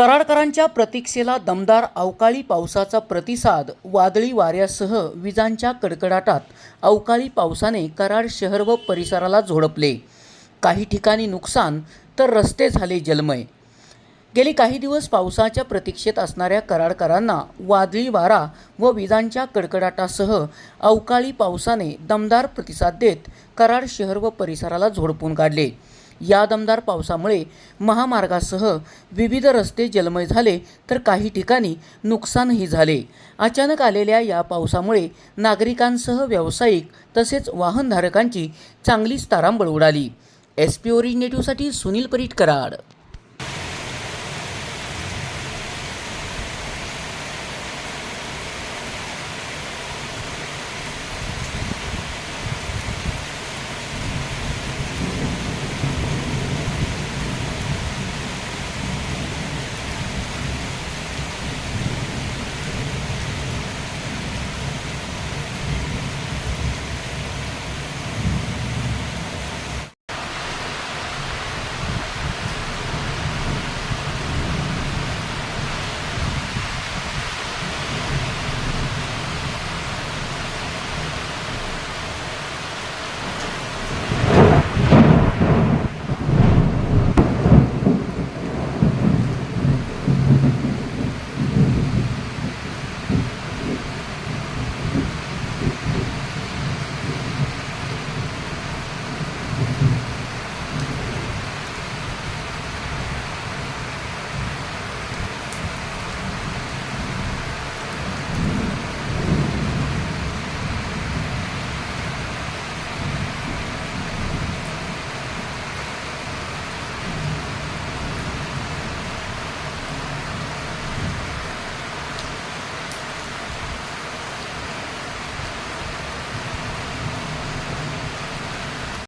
कराडकरांच्या प्रतीक्षेला दमदार अवकाळी पावसाचा प्रतिसाद वादळी वाऱ्यासह विजांच्या कडकडाटात अवकाळी पावसाने कराड शहर व परिसराला झोडपले. काही ठिकाणी नुकसान तर रस्ते झाले जलमय. गेली काही दिवस पावसाच्या प्रतीक्षेत असणाऱ्या कराडकरांना वादळी वारा व विजांच्या कडकडाटासह अवकाळी पावसाने दमदार प्रतिसाद देत कराड शहर व परिसराला झोडपून काढले. या दमदार पावसामुळे महामार्गासह विविध रस्ते जलमय झाले तर काही ठिकाणी नुकसानही झाले. अचानक आलेल्या या पावसामुळे नागरिकांसह व्यावसायिक तसेच वाहनधारकांची चांगलीच तारांबळ उडाली. एस पी ओरिजिनेटिव्हसाठी सुनील परीट कराड.